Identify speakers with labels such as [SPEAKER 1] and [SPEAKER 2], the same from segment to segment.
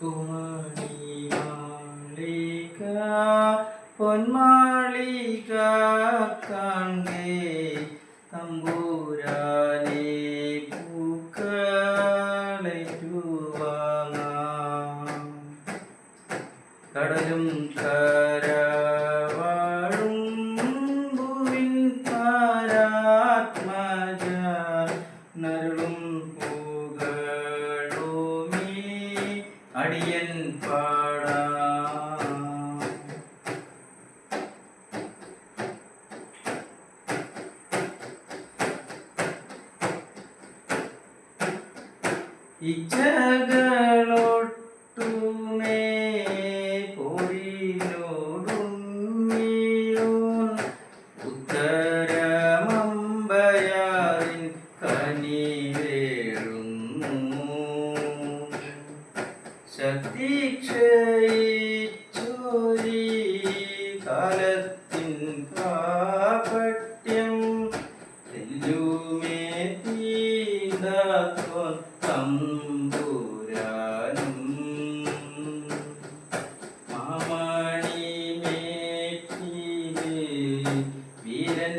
[SPEAKER 1] കുമണി മാളിക പൊന്മാളിക കാൺകേ തമ്പൂരാനെ പൂക്കളേറ്റുവാങ്ങാം കടലും കരവാഴും ഭൂവിൻ താരാത്മജ നരുളും அடியன் பாடா. இச்சகளோ പ്രതീക്ഷയിച്ചൊരി കാലത്തിൻ കാപട്യം എല്ലുമേ തീണ്ടാത്തോൻ തമ്പുരാനും മാമണി വീരൻ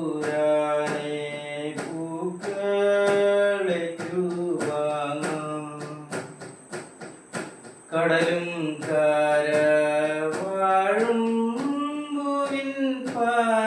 [SPEAKER 1] കടലും കാരവാഴും പാ